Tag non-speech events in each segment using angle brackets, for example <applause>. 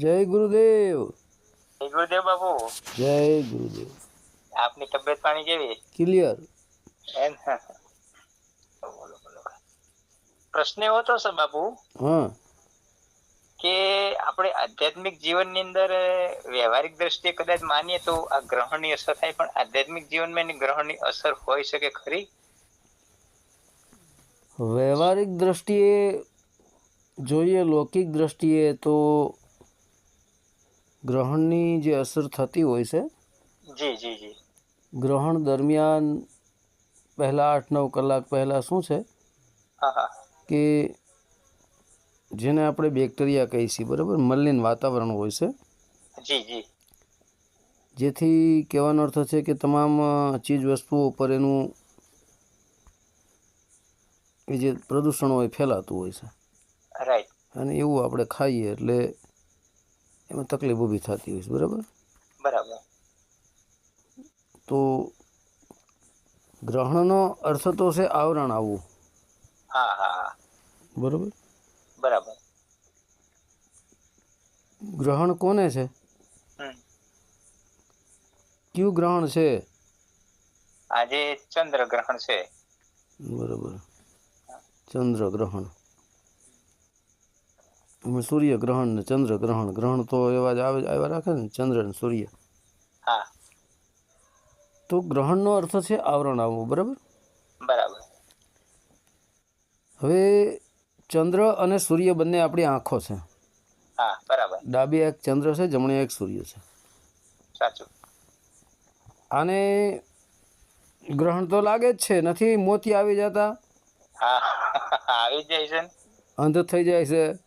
જય ગુરુદેવ. જય ગુરુદેવ બાપુ. જય ગુરુદેવ. આપની તબિયત પાણી કેવી? ક્લિયર એમ? બોલો બોલો પ્રશ્ન એવો હતો સર બાપુ હા. કે આપણે આધ્યાત્મિક જીવનની અંદર વ્યવહારિક દ્રષ્ટિએ કદાચ માનીએ તો આ ગ્રહણની અસર થાય પણ આધ્યાત્મિક જીવનમાં એની ગ્રહણની અસર હોઈ શકે ખરી? વ્યવહારિક દ્રષ્ટિએ જોઈએ લૌકિક દ્રષ્ટિએ તો ગ્રહણની જે અસર થતી હોય છે જી જી જી. ગ્રહણ દરમિયાન પહેલાં આઠ નવ કલાક પહેલાં શું છે? કે જેને આપણે બેક્ટેરિયા કહીએ છીએ બરાબર? મલિન વાતાવરણ હોય છે. જી જી. જેથી કહેવાનો અર્થ છે કે તમામ ચીજ વસ્તુઓ ઉપર એનું એ જે પ્રદૂષણ હોય ફેલાતું હોય છે. રાઈટ. અને એવું આપણે ખાઈએ એટલે એમાં તકલીફ ઊભી થતી હોય છે બરાબર? બરાબર. તો ગ્રહણનો અર્થ તો છે આવરણ આવવું. હા હા બરાબર? બરાબર. ગ્રહણ કોને છે? કયું ગ્રહણ છે? આજે ચંદ્ર ગ્રહણ છે. બરાબર. ચંદ્ર ગ્રહણ. એમાં સૂર્ય ગ્રહણ ને ચંદ્ર ગ્રહણ ગ્રહણ તો એવા જ આવે આવ્યા રાખે ને ચંદ્ર ને સૂર્ય. હા. તો ગ્રહણનો અર્થ છે આવરણ આવવું બરાબર? બરાબર. હવે ચંદ્ર અને સૂર્ય બંને આપણી આંખો છે. હા બરાબર. ડાબી એક ચંદ્ર છે જમણી એક સૂર્ય છે. સાચું. આને ગ્રહણ તો લાગે જ છે નથી મોતી આવી જતા? હા <laughs> આવી જાય છે અંધ થઈ જાય છે.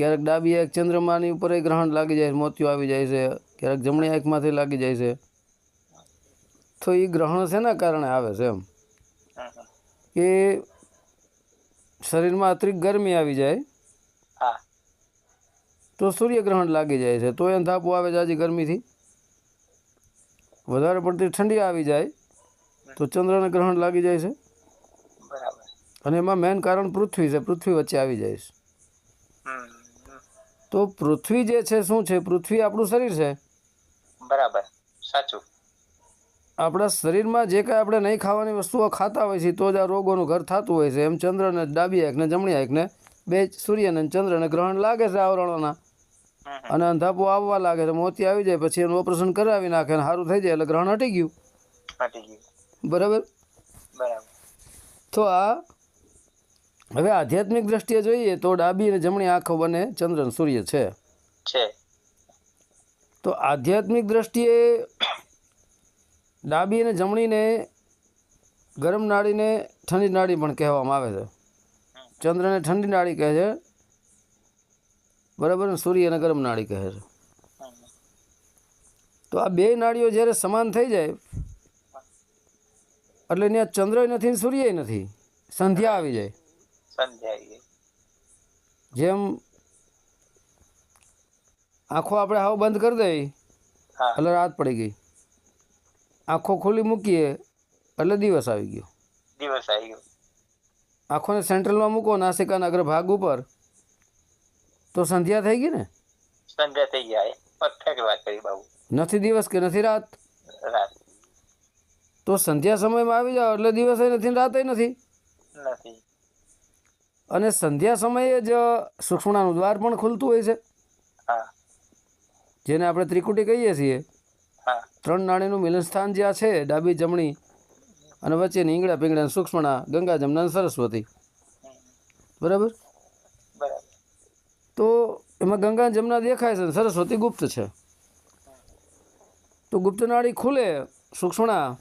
ક્યારેક ડાબી એક ચંદ્રમાની ઉપર ગ્રહણ લાગી જાય મોતિયો આવી જાય છે ક્યારેક જમણી આંખમાંથી લાગી જાય છે. તો એ ગ્રહણ શેના કારણે આવે છે એમ. કે શરીરમાં અતિરિક્ત ગરમી આવી જાય તો સૂર્યગ્રહણ લાગી જાય છે તો એને ધાપો આવે છે આજે ગરમીથી. વધારે પડતી ઠંડી આવી જાય તો ચંદ્રને ગ્રહણ લાગી જાય છે. અને એમાં મેન કારણ પૃથ્વી છે પૃથ્વી વચ્ચે આવી જાય છે. તો પૃથ્વી જે છે શું છે? પૃથ્વી આપણું શરીર છે? બરાબર. સાચું. આપણા શરીરમાં જે કાંઈ આપણે નહીં ખાવાની વસ્તુઓ ખાતા હોય છે તો જ આ રોગોનું ઘર થતું હોય છે. એમ ચંદ્રને ડાબી આંખને જમણી આંખને બે સૂર્યને અને ચંદ્રને ગ્રહણ લાગે છે આવરણોના. અને અંધાપો આવવા લાગે છે. મોતી આવી જાય પછી એનું ઓપરેશન કરાવી નાખે અને સારું થઈ જાય એટલે ગ્રહણ હટી ગયું. બરાબર? બરાબર. તો આ હવે આધ્યાત્મિક દ્રષ્ટિએ જોઈએ તો ડાબી અને જમણી આંખો બને ચંદ્ર સૂર્ય છે. તો આધ્યાત્મિક દ્રષ્ટિએ ડાબી અને જમણીને ગરમ નાળીને ઠંડી નાળી પણ કહેવામાં આવે છે. ચંદ્રને ઠંડી નાળી કહે છે. બરાબર ને સૂર્યને ગરમ નાળી કહે છે. તો આ બે નાળીઓ જ્યારે સમાન થઈ જાય એટલે ત્યાં ચંદ્ર નથી ને સૂર્ય નથી. સંધ્યા આવી જાય. સંધ્યા જેમ આંખો આપણે હાવ બંધ કરી દઈ એટલે રાત પડી ગઈ. આંખો ખુલ્લી મૂકીએ એટલે દિવસ આવી ગયો. દિવસ આવી ગયો. આંખોને સેન્ટ્રલમાં મૂકો નાસિકાના અગ્ર ભાગ ઉપર તો સંધ્યા થઈ ગઈ ને? સંધ્યા થઈ ગયા પરફેક્ટ વાત કરી બાબુ. નથી દિવસ કે નથી રાત? રાત. તો સંધ્યા સમયમાં આવી જાવ એટલે દિવસે નથી રાતે નથી. નથી. અને સંધ્યા સમયે જ સુક્ષ્મણાનું દ્વાર પણ ખુલતું હોય છે. જેને આપણે ત્રિકુટી કહીએ છીએ. ત્રણ નાણીનું મિલન સ્થાન જ્યાં છે ડાબી જમણી અને વચ્ચેની ઈંગડા પીંગડા સૂક્ષ્મણા ગંગા જમના સરસ્વતી. બરાબર? તો એમાં ગંગા જમના દેખાય છે સરસ્વતી ગુપ્ત છે. તો ગુપ્ત નાળી ખુલે સૂક્ષ્મણા.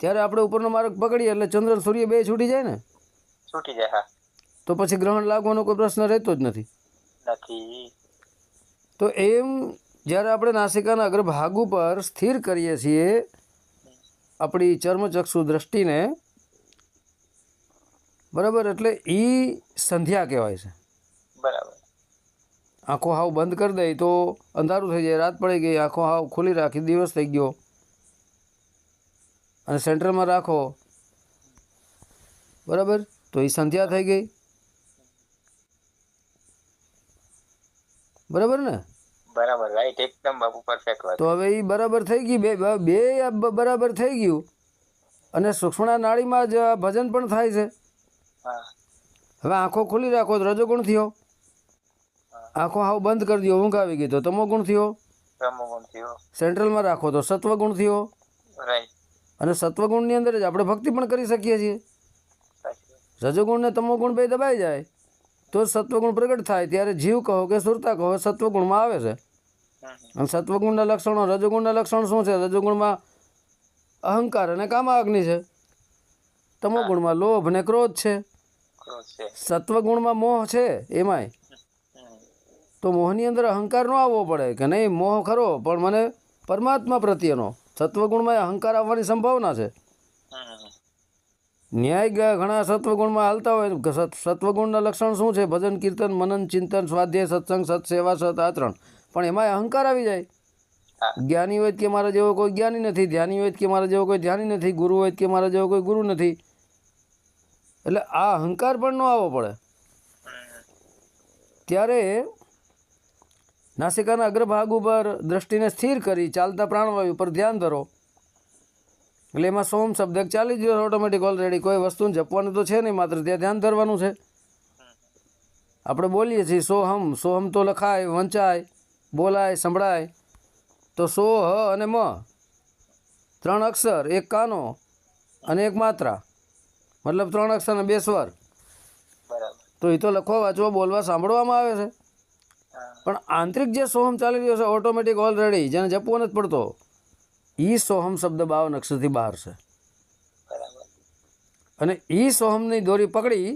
ત્યારે આપણે ઉપરનો માર્ગ પકડીએ એટલે ચંદ્ર સૂર્ય બે છૂટી જાય ને? છૂટી જાય હા. તો પછી ગ્રહણ લાગવાનો કોઈ પ્રશ્ન રહેતો જ નથી. નથી. તો એમ જ્યારે આપણે નાસિકાના અગ્રભાગ ઉપર સ્થિર કરીએ છીએ આપણી ચર્મચક્ષુ દ્રષ્ટિને બરાબર? એટલે એ સંધ્યા કહેવાય છે. બરાબર. આંખો હાવ બંધ કરી દઈ તો અંધારું થઈ જાય રાત પડી ગઈ આંખો હાવ ખુલ્લી રાખી દિવસ થઈ ગયો. અને સેન્ટરમાં રાખો. બરાબર? તો એ સંધ્યા થઈ ગઈ. બરાબર ને? બરાબર રાઈટ એકદમ બાપુ પરફેક્ટ વાત. તો હવે એ બરાબર થઈ ગઈ બે બે બરાબર થઈ ગયું. અને સૂક્ષ્મણા નાળીમાં જ ભજન પણ થાય છે. હા. હવે આંખો ખુલી રાખો તો રજોગુણ થયો. આંખો હાવ બંધ કરી દો ઊંઘ આવી ગઈ તો તમો ગુણ થયો. સેન્ટ્રલમાં રાખો તો સત્વગુણ થયો. અને સત્વગુણની અંદર જ આપણે ભક્તિ પણ કરી શકીએ છીએ. રજોગુણ ને તમોગુણ બે દબાઈ જાય તો સત્વગુણ પ્રગટ થાય. ત્યારે જીવ કહો કે સુરતા કહો સત્વગુણમાં આવે છે. અને સત્વગુણના લક્ષણો રજોગુણના લક્ષણ શું છે? રજોગુણમાં અહંકાર અને કામાગ્નિ છે. તમોગુણમાં લોભ ને ક્રોધ છે. સત્વગુણમાં મોહ છે એમાંય. તો મોહની અંદર અહંકાર ન આવવો પડે કે નહીં મોહ ખરો પણ મને પરમાત્મા પ્રત્યેનો સત્વગુણમાં અહંકાર આવવાની સંભાવના છે. ન્યાય ઘણા સત્વગુણમાં હાલતા હોય. સત- સત્વગુણના લક્ષણ શું છે? ભજન કીર્તન મનન ચિંતન સ્વાધ્યાય સત્સંગ સત્સેવા સત આચરણ. પણ એમાં અહંકાર આવી જાય. જ્ઞાની હોય કે મારા જેવો કોઈ જ્ઞાની નથી ધ્યાની હોય કે મારા જેવો કોઈ ધ્યાની નથી ગુરુ હોય કે મારા જેવો કોઈ ગુરુ નથી. એટલે આ અહંકાર પણ ન આવવો પડે. ત્યારે નાસિકાના અગ્રભાગ ઉપર દ્રષ્ટિને સ્થિર કરી ચાલતા પ્રાણવાયુ પર ધ્યાન ધરો. એટલે એમાં સોમ શબ્દ ચાલી ગયો ઓટોમેટિક ઓલરેડી કોઈ વસ્તુને જપવાનું તો છે નહીં માત્ર ત્યાં ધ્યાન ધરવાનું છે. આપણે બોલીએ છીએ સોહમ સોહમ તો લખાય વંચાય બોલાય સંભળાય. તો સો હ અને મ ત્રણ અક્ષર એક કાનો અને એક માત્રા. મતલબ ત્રણ અક્ષર અને બે સ્વર. તો એ તો લખવા વાંચવા બોલવા સાંભળવામાં આવે છે. પણ આંતરિક જે સોહમ ચાલી રહ્યો છે ઓટોમેટિક ઓલરેડી જેને જપવો નથી પડતો એ સોહમ શબ્દ બાવન અક્ષરથી બહાર છે. બરાબર. અને એ સોહમની દોરી પકડી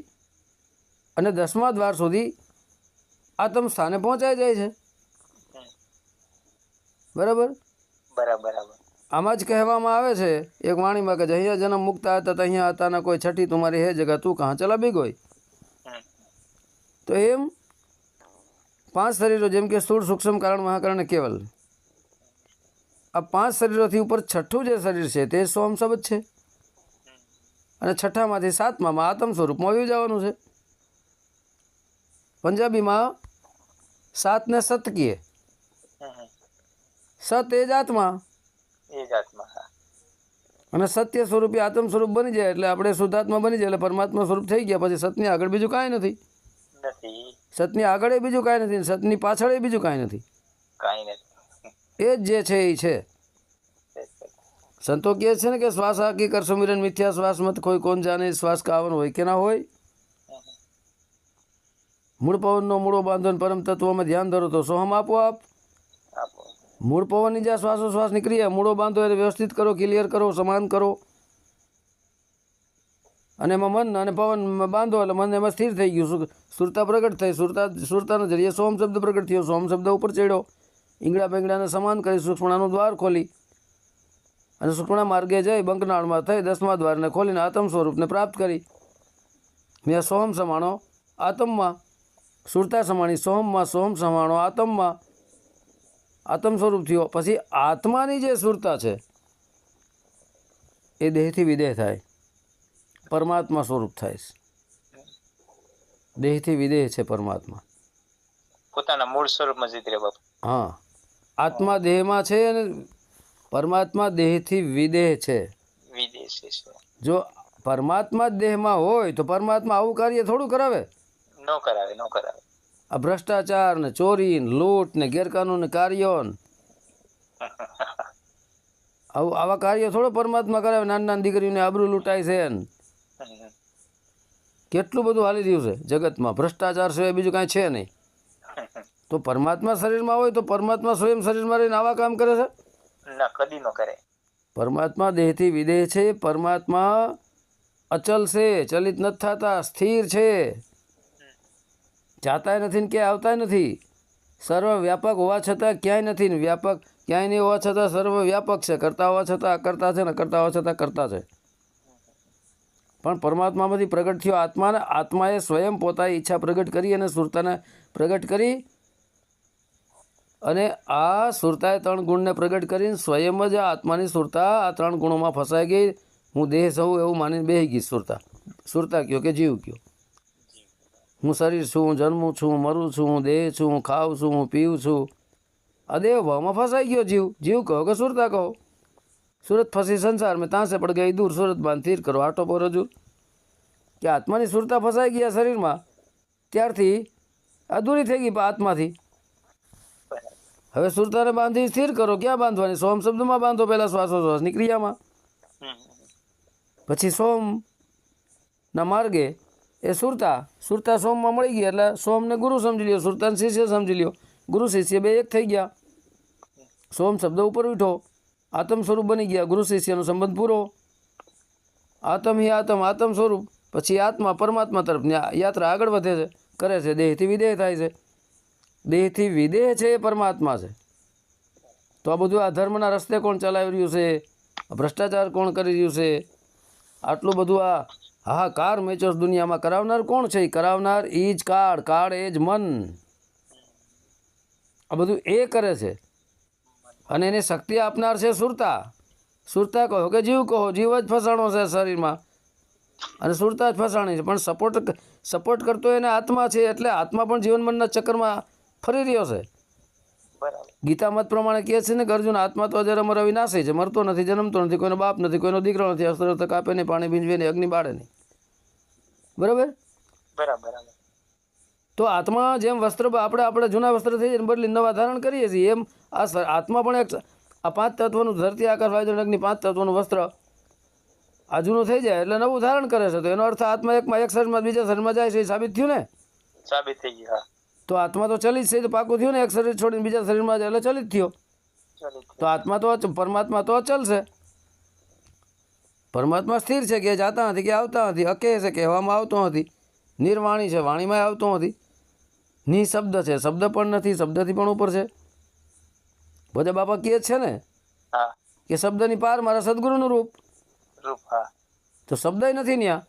અને દસમા દ્વાર સુધી આતમ સ્થાને પહોંચાઈ જાય છે. બરાબર? બરાબર બરાબર. આમાં જ કહેવામાં આવે છે એક વાણીમાં કે અહીંયા જન્મ મુકતા હતા અહીંયા હતા ને કોઈ છઠ્ઠી તમારી હે જગા તું કહાં ચલા બી ગોઈ? તો એમ પાંચ શરીરો જેમ કે સ્થૂળ સૂક્ષ્મ કારણ મહાકારણ કેવલ. આ પાંચ શરીરોથી ઉપર છઠ્ઠું જે શરીર છે તે સોમ શબ્દ છે? અને છઠ્ઠામાંથી સાતમામાં આત્મ સ્વરૂપમાં આવી જવાનું છે. પંજાબીમાં સાતને સત કીએ. સત એ જ આત્મા. જ અને સત્ય સ્વરૂપે આત્મ સ્વરૂપ બની જાય એટલે આપણે શુદ્ધાત્મા બની જાય એટલે પરમાત્મા સ્વરૂપ થઈ ગયા. પછી સતની આગળ બીજું કાંઈ નથી. નથી. સતની આગળ એ બીજું કાંઈ નથી સતની પાછળ એ બીજું કાંઈ નથી. કાંઈ નથી. એ જ જે છે એ છે. સંતો કહે છે ને કે શ્વાસ આકી કર સુમિરન મિથ્યા શ્વાસ મત કોઈ કોણ જાણે શ્વાસ કાવન હોય કે ના હોય. મૂળ પવનનો મૂળો બાંધો પરમ તત્વમાં ધ્યાન ધરો તો સોહમ આપો આપ. મૂળ પવનની જ્યાં શ્વાસોશ્વાસની ક્રિયા મૂળો બાંધો એને વ્યવસ્થિત કરો ક્લિયર કરો સમાન કરો. અને એમાં મન અને પવન બાંધો એટલે મન એમાં સ્થિર થઈ ગયું. સુરતા પ્રગટ થઈ સુરતા સુરતાનો જરીએ સોમ શબ્દ પ્રગટ થયો સોમ શબ્દ ઉપર ચડ્યો. ઈંગડા બેંગડાને સમાન કરી સૂક્ષ્મણાનું દ્વાર ખોલી. અને સૂક્ષ્મણા માર્ગે જઈ બંકનાળમાં થઈ દસમા દ્વારને ખોલીને આત્મ સ્વરૂપને પ્રાપ્ત કરી. મેં સોહમ સમાણો આત્મમાં સુરતા સમાણી સોહમમાં સોહમ સમાણો આત્મમાં. આત્મ સ્વરૂપ થયો. પછી આત્માની જે સુરતા છે એ દેહથી વિદેહ થાય. પરમાત્મા સ્વરૂપ થાય છે. દેહથી વિદેહ છે પરમાત્મા. પોતાના મૂળ સ્વરૂપમાં જતી રહ્યા બાપુ. હા. આત્મા દેહમાં છે અને પરમાત્મા દેહથી વિદેહ છે. જો પરમાત્મા દેહમાં હોય તો પરમાત્મા આવું કાર્ય થોડું કરાવે? ન કરાવે ન કરાવે. આ ભ્રષ્ટાચાર ને ચોરી ને લૂંટ ને ગેરકાનૂની કાર્યો <laughs> આવું આવા કાર્યો થોડો પરમાત્મા કરાવે નાની નાની દીકરીઓને આબરૂ લૂંટાય છે ને. કેટલું બધું હાલી રહ્યું છે જગતમાં? ભ્રષ્ટાચાર સિવાય બીજું કાંઈ છે નહીં. <laughs> તો પરમાત્મા શરીરમાં હોય તો પરમાત્મા સ્વયં શરીરમાં રહીને આવા કામ કરે છે? ના કદી ન કરે. પરમાત્મા દેહથી વિદેહ છે પરમાત્મા અચલ છે ચલિત નથી થતા સ્થિર છે. જાતાય નથી ને ક્યાંય આવતાય નથી. સર્વ વ્યાપક હોવા છતાં ક્યાંય નથી ને વ્યાપક. ક્યાંય નહીં હોવા છતાં સર્વ વ્યાપક છે. કરતા હોવા છતાં અકર્તા છે ને કરતા હોવા છતાં કરતા છે. પણ પરમાત્મામાંથી પ્રગટ થયો આત્માને આત્માએ સ્વયં પોતાની ઈચ્છા પ્રગટ કરી અને સુરતાને પ્રગટ કરી અને આ સુરતાએ ત્રણ ગુણને પ્રગટ કરીને સ્વયં જ આ આત્માની સુરતા આ ત્રણ ગુણોમાં ફસાઈ ગઈ. હું દેહ સહું એવું માનીને બેહી ગઈ સુરતા. સુરતા કયો કે જીવ કયો? હું શરીર છું જન્મું છું મરું છું દેહ છું ખાઉં છું, હું પીઉં છું. આ દેહ ભાવમાં ફસાઈ ગયો જીવ. જીવ કહો કે સુરતા કહો? સુરત ફસી સંસાર મેં ત્યાં સે પડ ગઈ દૂર. સુરત બાંધ તીર કરો, આટો પર રજૂ. કે આત્માની સુરતા ફસાઈ ગયા શરીરમાં? ત્યારથી આ દૂરી થઈ ગઈ આત્માથી. હવે સુરતાને બાંધી સ્થિર કરો. ક્યાં બાંધવાની? સોમ શબ્દમાં બાંધો પહેલાં શ્વાસોશ્વાસની ક્રિયામાં પછી સોમના માર્ગે એ સુરતા. સુરતા સોમમાં મળી ગયા એટલે સોમને ગુરુ સમજી લ્યો. સુરતાને શિષ્ય સમજી લ્યો. ગુરુ શિષ્ય બે એક થઈ ગયા. સોમ શબ્દ ઉપર ઉઠો. આત્મ સ્વરૂપ બની ગયા. ગુરુ શિષ્યનો સંબંધ પૂરો. આત્મ હિ આત્મ આત્મ સ્વરૂપ. પછી આત્મા પરમાત્મા તરફ ન્યા- યાત્રા આગળ વધે છે. કરે છે. દેહથી વિદેહ થાય છે. દેહથી વિદેહ છે એ પરમાત્મા છે. તો આ બધું આ ધર્મના રસ્તે કોણ ચલાવી રહ્યું છે? ભ્રષ્ટાચાર કોણ કરી રહ્યું છે? આટલું બધું આ હાહાકાર મેચોસ દુનિયામાં કરાવનાર કોણ છે? એ કરાવનાર ઈ જ કાળ કાળ એ જ મન. આ બધું એ કરે છે. અને એને શક્તિ આપનાર છે સુરતા. સુરતા કહો કે જીવ કહો, જીવ જ ફસાણો છે શરીરમાં. અને સુરતા જ ફસાણી છે, પણ સપોર્ટ સપોર્ટ કરતો એને આત્મા છે, એટલે આત્મા પણ જીવન મનના ચક્કરમાં ફરી રહ્યો છે? ગીતામત ગીતા મત પ્રમાણે કહે છે ને કે અર્જુન આત્મા તો અજર અમર અવિનાશી છે મરતો નથી જન્મતો નથી કોઈનો બાપ નથી કોઈનો દીકરો નથી અસ્ત્ર તો કાપે નહીં પાણી ભીંજવે નહીં અગ્નિ બાળે નહીં. બરાબર? બરાબર તો આત્મા જેમ વસ્ત્ર આપણે આપણે જૂના વસ્ત્ર થઈ જાય બદલી નવા ધારણ કરીએ છીએ એમ આ આત્મા પણ એક આ પાંચ તત્વનું ધરતી આકાશ વાયુ અગ્નિ પાંચ તત્વનું વસ્ત્ર આ જૂનું થઈ જાય એટલે નવું ધારણ કરે છે. તો એનો અર્થ આત્મા એકમાં એક શરીરમાં બીજા શરીરમાં જાય છે એ સાબિત થયું ને? સાબિત થઈ ગયું હા. તો આત્મા તો ચલિત છે તો પાકું થયું ને એક શરીર છોડીને બીજા શરીરમાં એટલે ચલિત થયો. તો આત્મા તો પરમાત્મા તો અચલ છે. પરમાત્મા સ્થિર છે કે જાતા નથી કે આવતા નથી અકે છે કહેવામાં આવતો નથી. નિર્વાણી છે વાણીમાં આવતો નથી. નિશબ્દ છે શબ્દ પણ નથી શબ્દથી પણ ઉપર છે. બધા બાપા કહે છે ને હા. કે શબ્દની પાર મારા સદગુરુનું રૂપ. તો શબ્દ નથી ત્યાં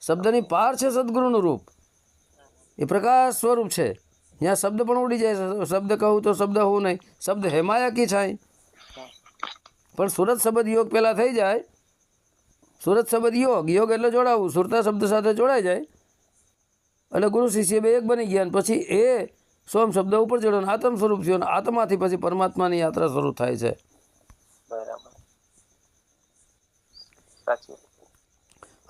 શબ્દની પાર છે સદગુરુનું રૂપ. એ પ્રકાશ સ્વરૂપ છે. ત્યાં શબ્દ પણ ઉડી જાય શબ્દ કહું તો શબ્દ હોવું નહીં. શબ્દ હેમાયકી છાય પણ સુરત શબ્દ યોગ પહેલાં થઈ જાય. સુરત શબ્દ યોગ. યોગ એટલે જોડાવવું સુરતા શબ્દ સાથે જોડાઈ જાય. એટલે ગુરુ શિષ્ય બે એક બની ગયા અને પછી એ સોમ શબ્દ ઉપર ચડ્યો અને આત્મ સ્વરૂપ થયો અને આત્માથી પછી પરમાત્માની યાત્રા શરૂ થાય છે. બરાબર.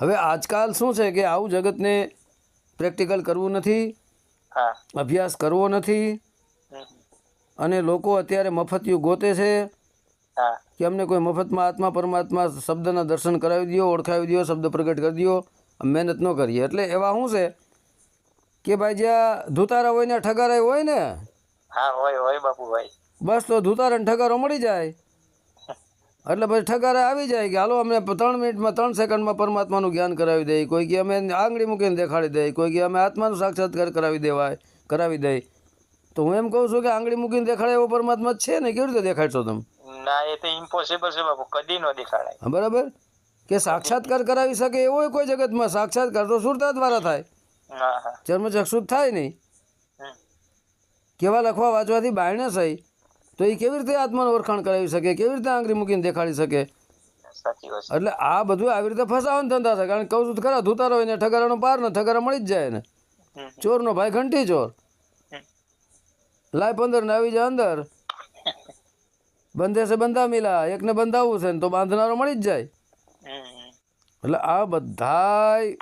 હવે આજકાલ શું છે કે આવું જગતને પ્રેક્ટિકલ કરવું નથી. અભ્યાસ કરવો નથી અને લોકો અત્યારે મફતિયું ગોતે છે કે અમને કોઈ મફતમાં આત્મા પરમાત્મા શબ્દના દર્શન કરાવી દો ઓળખાવી દો શબ્દ પ્રગટ કરી દો મહેનત ન કરીએ. એટલે એવા શું છે કે ભાઈ જ્યાં ધુતારા હોય ને ઠગારા હોય ને હા હોય હોય બાપુ ભાઈ બસ તો ધુતારાને ઠગારો મળી જાય. એટલે પછી ઠગારે આવી જાય કે હાલો અમે ત્રણ મિનિટમાં ત્રણ સેકન્ડમાં પરમાત્માનું જ્ઞાન કરાવી દઈએ કોઈ કે અમે આંગળી મૂકીને દેખાડી દઈએ કોઈ કે અમે આત્માનું સાક્ષાત્કાર કરાવી દેવાય કરાવી દઈએ તો હું એમ કહું છું કે આંગળી મૂકીને દેખાડે એવો પરમાત્મા છે ને? કેવી રીતે દેખાડશો તમે? ના એ તો ઇમ્પોસિબલ છે બાપુ. કદી નો દેખાડાય. બરાબર? કે સાક્ષાત્કાર કરાવી શકે એવો કોઈ જગતમાં? સાક્ષાત્કાર તો સુરતા દ્વારા થાય હા. ચર્મચક્ષુ થાય નહીં. કેવા લખવા વાંચવાથી બાયણે સહી તો એ કેવી રીતે આત્માનું ઓળખાણ કરાવી શકે? કેવી રીતે આંગળી મૂકીને દેખાડી શકે? એટલે આ બધું આવી રીતે ફસાવાનું ધંધા છે. કારણ કે કહું છું ખરા ધુતારો હોય ને ઠગારાનો પાર ને ઠગારા મળી જ જાય ને. ચોરનો ભાઈ ઘંટી ચોર. લાય પંદર ને આવી જાય અંદર. બંધે છે બંધા મિલા એકને બંધાવવું છે ને તો બાંધનારો મળી જ જાય. એટલે આ બધાય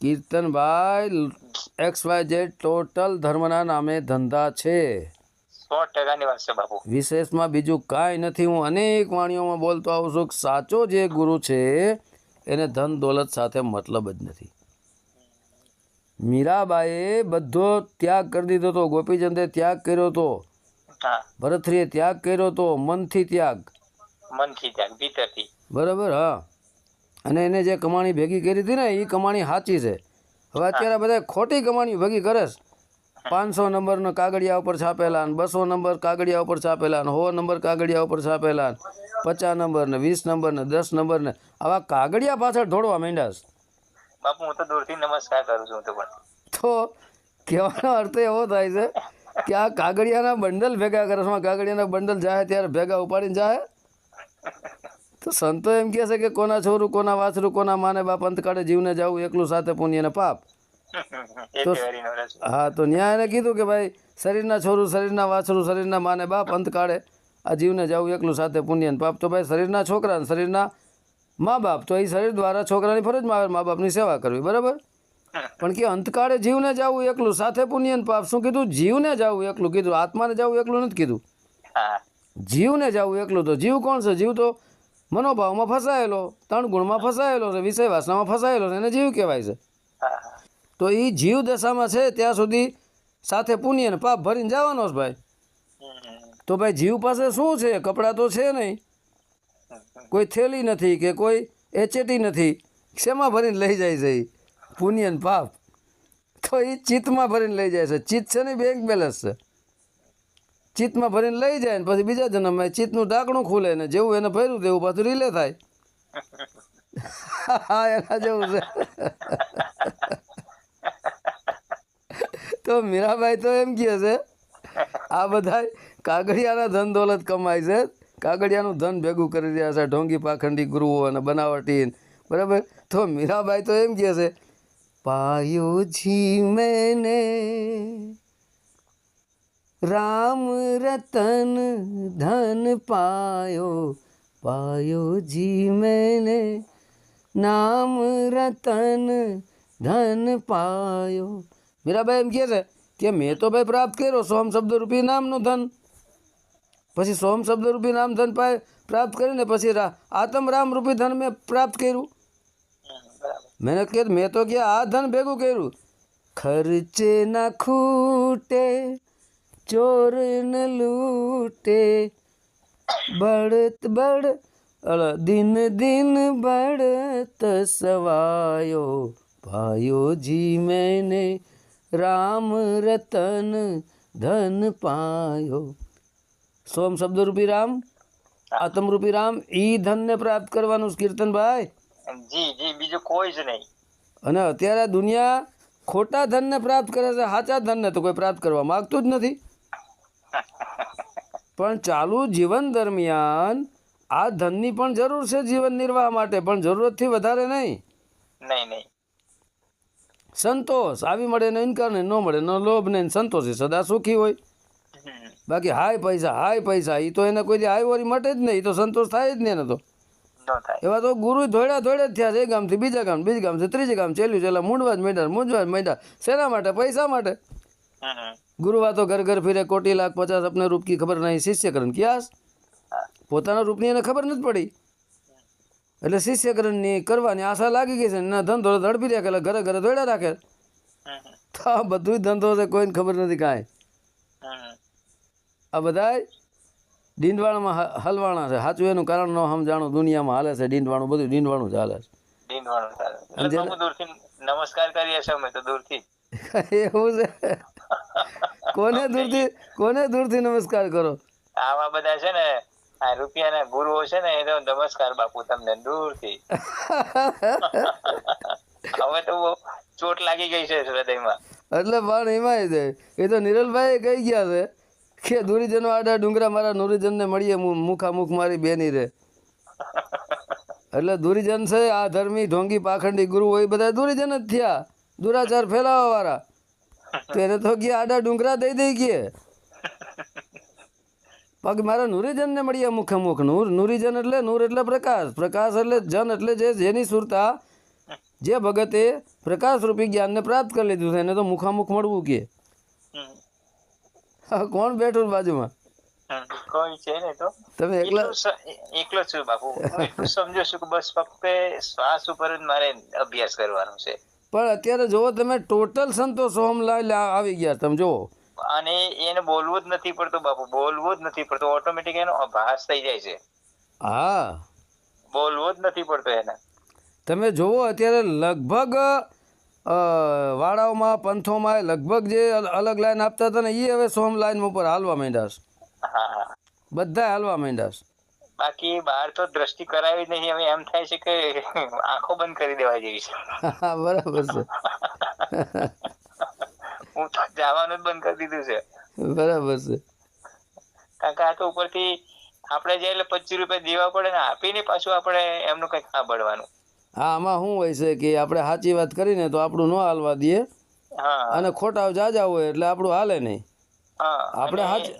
કીર્તનભાઈ એક્સ વાય જેડ ટોટલ ધર્મના નામે ધંધા છે. સો ટકાની વાત છે બાપુ? વિશેષમાં બીજું કાંઈ નથી. હું અનેક વાણીઓમાં બોલતો આવું છું સાચો જે ગુરુ છે એને ધન દોલત સાથે મતલબ જ નથી. મીરાબાઈએ બધો ત્યાગ કરી દીધો હતો ગોપીચંદે ત્યાગ કર્યો હતો ભરતરીએ ત્યાગ કર્યો હતો મનથી ત્યાગ. મનથી ત્યાં ભીતરથી. બરાબર? હા. અને એને જે કમાણી ભેગી કરી હતી ને એ કમાણી સાચી છે. હવે અત્યારે બધા ખોટી કમાણી ભેગી કરે છે. પાંચસો નંબરનો કાગળિયા ઉપર છાપેલા બસો નંબર કાગળિયા ઉપર છાપેલા સો નંબર કાગળિયા ઉપર છાપેલા પચાસ નંબર ને વીસ નંબર ને દસ નંબર ને આવા કાગળિયા પાછળ દોડવા માંડ્યા બાપુ હું તો દૂરથી નમસ્કાર કરું છું તો પણ. તો કહેવાનો અર્થ એવો થાય છે કે આ કાગળિયાના બંડલ ભેગા કરે છે. કાગળિયાના બંડલ જાય ત્યારે ભેગા ઉપાડીને જાય તો સંતો એમ કહે છે કે કોના છોરું કોના વાછરું કોના માને બાપ અંત કાળે જીવને જાવું એકલું સાથે પુણ્ય ને પાપ. રસ હા તો ન્યાય એને કીધું કે ભાઈ શરીરના છોરું શરીરના વાછરું શરીરના માને બાપ અંત કાઢે. આ જીવને જવું એકલું સાથે પુણ્ય ને પાપ. તો ભાઈ શરીરના છોકરા ને શરીરના મા બાપ તો એ શરીર દ્વારા છોકરાની ફરજમાં આવે મા બાપની સેવા કરવી બરાબર? પણ કે અંતકાળે જીવને જવું એકલું સાથે પુણ્ય ને પાપ. શું કીધું? જીવને જવું એકલું કીધું. આત્માને જવું એકલું નથી કીધું. જીવને જવું એકલું તો જીવ કોણ છે? જીવ તો મનોભાવમાં ફસાયેલો ત્રણ ગુણમાં ફસાયેલો છે વિષય વાસનામાં ફસાયેલો છે. એને જીવ કહેવાય છે. તો એ જીવ દશામાં છે ત્યાં સુધી સાથે પુણ્ય ને પાપ ભરીને જવાનો છે ભાઈ. તો ભાઈ જીવ પાસે શું છે? કપડાં તો છે નહીં. કોઈ થેલી નથી કે કોઈ એચેટી નથી. શેમાં ભરીને લઈ જાય છે? પુણ્ય ને પાપ. તો એ ચિત્તમાં ભરીને લઈ જાય છે. ચિત્ત છે ને બેંક બેલેન્સ છે. ચિત્તમાં ભરીને લઈ જાય ને પછી બીજા જન્મમાં ચિત્તનું ઢાંકણું ખુલે ને જેવું એને ભર્યું તેવું પાછું રિલે થાય. <laughs> હા એના જેવું છે. તો મીરાબાઈ તો એમ કહે છે, આ બધા કાગળિયાના ધન દોલત કમાય છે. કાગળિયાનું ધન ભેગું કરી રહ્યા છે, ઢોંગી પાખંડી ગુરુઓ અને બનાવટી બરાબર? તો મીરાબાઈ તો એમ કહે છે, પાયો જી મેને, રામ રતન ધન પાયો પાયો જી મેને, નામ રતન ધન પાયો મીરાબાઈ એમ કહે છે કે મેં તો ભાઈ પ્રાપ્ત કર્યો સોમ શબ્દ રૂપી નામનું ધન. પછી સોમ શબ્દ રૂપી નામ ધન પ્રાપ્ત કરીને પછી રા આતમ રામ રૂપી ધન મેં પ્રાપ્ત કર્યું. મેં કે મેં તો કે આ ધન ભેગું કર્યું. ખર્ચે ના ખૂટે, ચોર ન લૂટે. બળત બળ દિન દિન બળત સવાયો. ભાયો જી મેને રામ રતન ધન પાયો. સોમ શબ્દ રૂપી રામ? આતમ રૂપી રામ? ઈ ધનને પ્રાપ્ત કરવાનું કીર્તન કીર્તનભાઈ? જી જી બીજું કોઈ જ નહીં. અને અત્યારે દુનિયા ખોટા ધનને પ્રાપ્ત કરે છે સાચા ધનને તો કોઈ પ્રાપ્ત કરવા માગતું જ નથી. <laughs> પણ ચાલુ જીવન દરમિયાન આ ધનની પણ જરૂર છે જીવન નિર્વાહ માટે પણ જરૂરતથી વધારે નહીં. નહીં નહીં. સંતોષ. આવી મળે ને ઇનકાર ને ન મળે ન લોભ ને સંતોષ એ સદા સુખી હોય. બાકી હાય પૈસા હાય પૈસા એ તો એને કોઈ દી હાય વરી મટે જ નહીં તો સંતોષ થાય જ નહીં એને તો. એવા તો ગુરુ ધોળ્યા ધોળે જ થયા છે એક ગામથી બીજા ગામ બીજા ગામથી ત્રીજા ગામ ચેલ્યું ચેલા મૂંડવા જ મેડા મૂંઝવા જ મેડા શેના માટે? પૈસા માટે. ગુરુવા તો ઘર ઘર ફીરે કોટી લાખ પચાસ અપને રૂપ કી ખબર નહીં શિષ્યકરણ ક્યાસ હા. પોતાના રૂપની એને ખબર નથી પડી. એટલે શિષ્યકરણની કરવાની આશા લાગી ગઈ છે. ને ધંધો ઝડપી રાખે એટલે ઘરે ઘરે દોડ્યા રાખે. તો આ બધું ધંધો છે કોઈને ખબર નથી કાંઈ. આ બધાય ડીંડવાણામાં હલવાણા છે. સાચું એનું કારણ ન સમજાણું દુનિયામાં હાલે છે ડીંડવાણું બધું ડીંડવાણું જ હાલે દીનવાણું ચાલે. દૂરથી નમસ્કાર કરીએ છીએ અમે તો દૂરથી. એવું છે? કોને દૂરથી કોને દૂરથી નમસ્કાર કરો? આવા બધા છે ને આ રૂપિયાના ગુરુઓ છે ને એનો નમસ્કાર બાપુ તમને દૂરથી. હવે તો ચોટ લાગી ગઈ છે હૃદયમાં. એટલે પણ એમાં છે. એ તો નિરલભાઈ કહી ગયા છે કે દુરીજનો આડા ડુંગરા મારા નુરીજનને મળીએ મુખામુખ મારી બેની રે. એટલે દુરીજન છે, આ ધર્મી, ઢોંગી, પાખંડી ગુરુ હોય બધા દુરીજન જ થયા. દુરાચાર ફેલાવા વાળા તો એને તો ગયા આડા ડુંગરા દઈ દઈ કે બાકી મારા નુરીજનને મળીએ મુખામુખ નૂર નુરીજન એટલે નૂર એટલે પ્રકાશ. પ્રકાશ એટલે જન એટલે જે જેની સુરતા જે ભગતે પ્રકાશરૂપી જ્ઞાનને પ્રાપ્ત કરી લીધું છે એને તો મુખામુખ મળવું કે? કોણ બેઠું બાજુમાં? કોઈ છે ને તો. તમે એકલા એકલો સ- એકલો જ છું બાપુ. હું એટલું છું કે બસ ફક્ત શ્વાસ ઉપર જ મારે અભ્યાસ કરવાનો છે. પણ અત્યારે જોવો તમે ટોટલ સંતોષ હોમ લાઈ આવી ગયા. તમે જોવો અને એને બોલવું જ નથી પડતું બાપુ બોલવું જ નથી પડતું. ઓટોમેટિક એનો અભાસ થઈ જાય છે. હા. બોલવું જ નથી પડતું એને. તમે જોવો અત્યારે લગભગ વાડાઓમાં પંથોમાં લગભગ જે અલગ લાઈન આપતા હતા ને એ હવે સોમ લાઈન ઉપર હાલવા માંડ્યા હા બધા હાલવા માંડ્યા બાકી બહાર તો દ્રષ્ટિ કરાવી નહીં. હવે એમ થાય છે કે આંખો બંધ કરી દેવા જેવી છે. <laughs> બરાબર છે. હું તો જવાનું જ બંધ કરી દીધું છે. બરાબર છે. કારણ કે આ તો ઉપરથી આપણે જે એટલે પચીસ રૂપિયા દેવા પડે ને આપીને પાછું આપણે એમનું કંઈક સાંભળવાનું. હા આમાં શું હોય છે કે આપણે સાચી વાત કરીને તો આપણું ન હાલવા દઈએ. અને ખોટા જાજા હોય એટલે આપણું હાલે નહીં. આપણે સાચી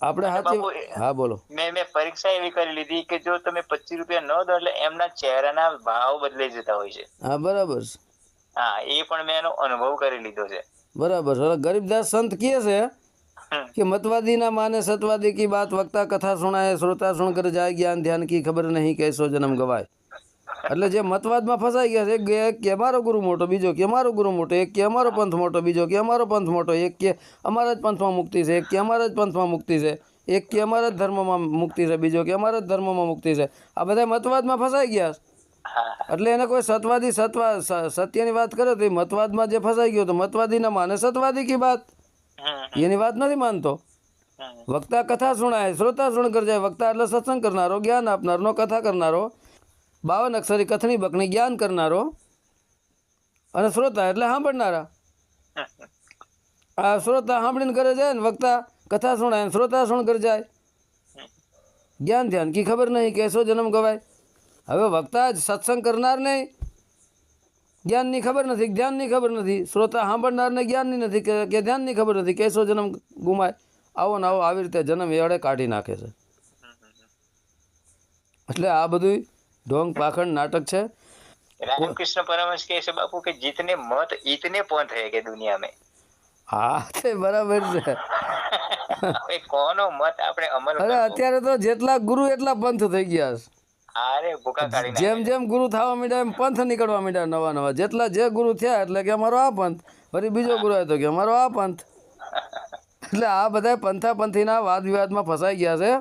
આપણે એ- હા બોલો. મેં મેં પરીક્ષા એવી કરી લીધી કે જો તમે પચીસ રૂપિયા ન દો એટલે એમના ચહેરાના ભાવ બદલાઈ જતા હોય છે. હા બરાબર હા એ પણ મેં એનો અનુભવ કરી લીધો છે. બરાબર. હવે ગરીબદાસ સંત કહે છે કે મતવાદીના માને સતવાદી કી વાત વક્તા કથા સુણાય શ્રોતા સુણ કર જાય જ્ઞાન ધ્યાન કી ખબર નહીં કહેશો જન્મ ગવાય. એટલે જે મતવાદમાં ફસાઈ ગયા છે એક કે અમારો ગુરુ મોટો બીજો કે અમારો ગુરુ મોટો એક કે અમારો પંથ મોટો બીજો કે અમારો પંથ મોટો એક કે અમારા જ પંથમાં મુક્તિ છે એક કે અમારા જ પંથમાં મુક્તિ છે એક કે અમારા જ ધર્મમાં મુક્તિ છે બીજો કે અમારા જ ધર્મમાં મુક્તિ છે. આ બધા મતવાદમાં ફસાઈ ગયા એટલે એને કોઈ સતવાદી સત્વા સત્યની વાત કરે તો એ મતવાદમાં જે ફસાઈ ગયો તો મતવાદી ના માને સતવાદી કી વાત? એની વાત નથી માનતો? વક્તા કથા સુણાય શ્રોતા સુણ કર જાય. વક્તા એટલે સત્સંગ કરનારો જ્ઞાન આપનારનો કથા કરનારો બાવન અક્ષરી કથની બકની જ્ઞાન કરનારો અને શ્રોતા એટલે સાંભળનારા. આ શ્રોતા સાંભળીને કરે જાય ને વક્તા કથા સુણાય શ્રોતા સુણ કર જાય. જ્ઞાન ધ્યાન કી ખબર નહીં કેસો જન્મ ગવાય. હવે વક્તા જ સત્સંગ કરનારને જ્ઞાનની ખબર નથી જ્ઞાનની ખબર નથી. શ્રોતા સાંભળનારને જ્ઞાનની નથી કે ધ્યાનની ખબર નથી. કેસો જન્મ ગુમાય. આવો ને આવો આવી રીતે જન્મ એડે કાઢી નાખે છે. એટલે આ બધું ઢોંગ પાખંડ નાટક છે. રામકૃષ્ણ પરમશ કહે છે બાપુ કે જીતને મત ઈતને પંથ હે કે દુનિયા મેં હા તે બરાબર છે. કોનો મત આપણે અમલ અરે અત્યારે તો જેટલા ગુરુ એટલા પંથ થઈ ગયા છે. જેમ જેમ ગુરુ થવા માંડ્યા એમ પંથ નીકળવા માંડ્યા નવા નવા. જેટલા જે ગુરુ થયા એટલે કે અમારો આ પંથ. ફરી બીજો ગુરુ આવ્યો કે અમારો આ પંથ. એટલે આ બધા પંથા પંથીના વાદ વિવાદમાં ફસાઈ ગયા છે.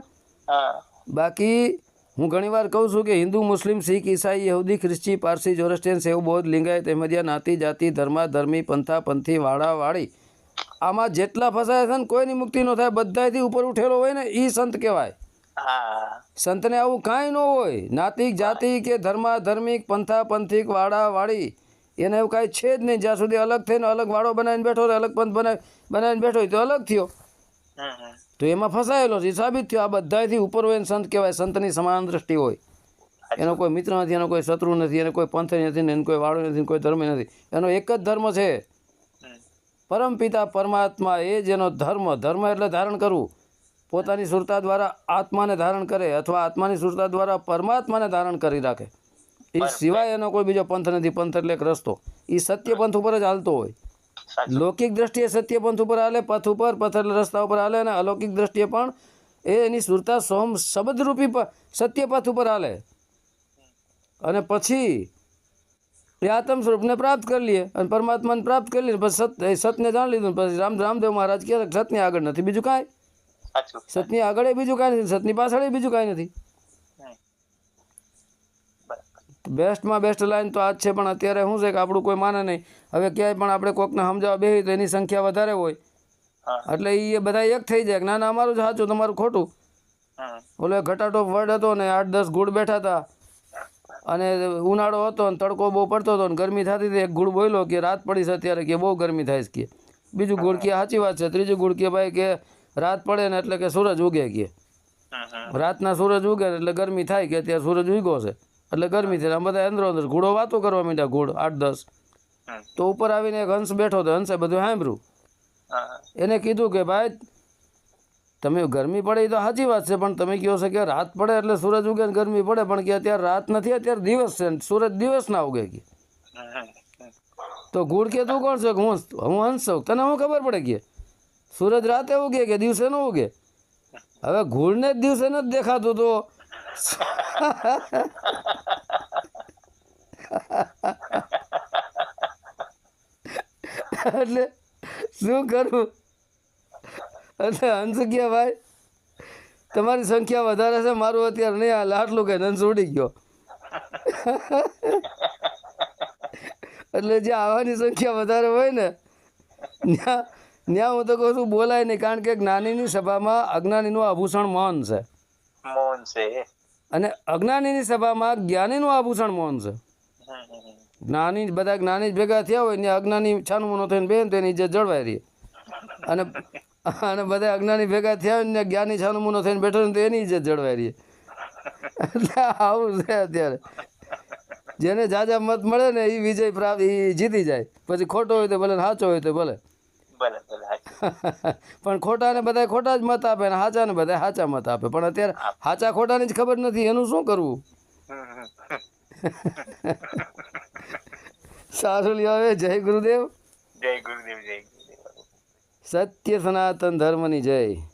બાકી હું ઘણીવાર કહું છું કે હિન્દુ મુસ્લિમ શીખ ઈસાઈ યહૂદી ખ્રિસ્તી પારસી જોરસ્ટિયન સેવ બૌદ્ધ લિંગાયત અહેમદિયા નાતી જાતિ ધર્મા ધર્મી પંથા પંથી વાળા વાળી આમાં જેટલા ફસાયા છે ને કોઈની મુક્તિ ન થાય બધાથી ઉપર ઉઠેલો હોય ને એ સંત કહેવાય. સંતને આવું કાંઈ ન હોય. નાતિક જાતિ કે ધર્મા ધર્મિક પંથા પંથિક વાડા વાળી એને એવું કાંઈ છે જ નહીં. જ્યાં સુધી અલગ થઈને અલગ વાડો બનાવીને બેઠો અલગ પંથ બનાવી બનાવીને બેઠો હોય તો અલગ થયો. તો એમાં ફસાયેલો છે સાબિત થયો. આ બધાથી ઉપર હોય ને સંત કહેવાય સંતની સમાન દ્રષ્ટિ હોય. એનો કોઈ મિત્ર નથી એનો કોઈ શત્રુ નથી એને કોઈ પંથ નથી ને એનો કોઈ વાળો નથી કોઈ ધર્મ નથી. એનો એક જ ધર્મ છે. પરમ પિતા પરમાત્મા એ જ એનો ધર્મ. ધર્મ એટલે ધારણ કરવું. પોતાની સુરતા દ્વારા આત્માને ધારણ કરે અથવા આત્માની સુરતા દ્વારા પરમાત્માને ધારણ કરી રાખે. એ સિવાય એનો કોઈ બીજો પંથ નથી. પંથ એટલે એક રસ્તો. એ સત્ય પંથ ઉપર જ હાલતો હોય. લૌકિક દ્રષ્ટિએ સત્ય પંથ ઉપર હાલે પથ ઉપર પથ એટલે રસ્તા ઉપર હાલે અને અલૌકિક દ્રષ્ટિએ પણ એ એની સુરતા સોમ શબ્દરૂપી સત્ય પથ ઉપર હાલે. અને પછી એ આત્મ સ્વરૂપને પ્રાપ્ત કરી લઈએ અને પરમાત્માને પ્રાપ્ત કરી લઈએ પછી સત સતને જાણી લીધું પછી રામ રામદેવ મહારાજ કહે છે આગળ નથી. બીજું કાંઈ? સતની આગળ બીજું કાંઈ નથી સતની પાછળ બીજું કાંઈ નથી. બેસ્ટમાં બેસ્ટ લાઈન તો આ જ છે પણ અત્યારે શું છે કે આપણું કોઈ માને નહીં. હવે ક્યાંય પણ આપણે કોકને સમજાવવા બેસી તો એની સંખ્યા વધારે હોય. એટલે એ બધા એક થઈ જાય ના ના અમારું જ સાચું તમારું ખોટું. ઓલો ઘટાટો વર્ડ હતો ને આઠ દસ ગુડ બેઠા હતા. અને ઉનાળો હતો ને તડકો બહુ પડતો હતો ને ગરમી થતી હતી એક ગુડ બોલ્યો કે રાત પડી છે અત્યારે કે બહુ ગરમી થાય છે કે. બીજું ગુડ કે સાચી વાત છે ત્રીજું ગુડ કે ભાઈ કે રાત પડે ને એટલે કે સૂરજ ઉગે કે. રાતના સૂરજ ઉગે એટલે ગરમી થાય કે અત્યારે સૂરજ ઉગ્યો છે. એટલે ગરમી થાય આમ બધા અંદરો અંદર ઘોડો વાતો કરવા માંડ્યા ઘોડ આઠ દસ. તો ઉપર આવીને એક હંસ બેઠો હતો હંસે બધું સાંભળ્યું. એને કીધું કે ભાઈ તમે ગરમી પડે એ તો સાચી વાત છે પણ તમે કહો છો કે રાત પડે એટલે સૂરજ ઉગે ને ગરમી પડે પણ કે અત્યારે રાત નથી અત્યારે દિવસ છે સૂરજ દિવસ ના ઉગે કે. તો ગુડ કે તું કોણ છે? કે હું હું હંસ છું. તને હું ખબર પડે કે? સૂરજ રાતે ઉગે કે દિવસે ન ઉગે? હવે ઘૂળને જ દિવસે નથી દેખાતું તો. એટલે શું કરવું એટલે હંસ કે ભાઈ? તમારી સંખ્યા વધારે છે, મારું અત્યારે નહીં હાલ. આટલું કે હંસ ઉડી ગયો. એટલે જે આવવાની સંખ્યા વધારે હોય ને, ત્યાં ત્યાં હું તો કહું છું બોલાય નહીં કારણ કે જ્ઞાનીની સભામાં અજ્ઞાનીનું આભૂષણ મૌન છે. મૌન છે અને અજ્ઞાનીની સભામાં જ્ઞાનીનું આભૂષણ મૌન છે. જ્ઞાની બધા જ્ઞાની જ ભેગા થયા હોય ને અજ્ઞાની છાનમુનો થઈને બેન તો એની ઇજ્જત જળવાઈ રહી. અને અને બધા અજ્ઞાની ભેગા થયા હોય ને જ્ઞાની છાનમુનો થઈને બેઠો ને તો એની ઇજ્જત જળવાઈ રહી. એટલે આવું છે અત્યારે. જેને જાજા મત મળે ને એ વિજય પ્રાપ્ત એ જીતી જાય. પછી ખોટો હોય તો ભલે સાચો હોય તો ભલે. <laughs> પણ ખોટાને બધા ખોટા જ મત આપે ને સાચાને બધા સાચા મત આપે. પણ અત્યારે સાચા ખોટાની જ ખબર નથી એનું શું કરવું. <laughs> સારું લ્યો હવે જય ગુરુદેવ. જય ગુરુદેવ જય ગુરુદેવ. સત્ય સનાતન ધર્મની જય.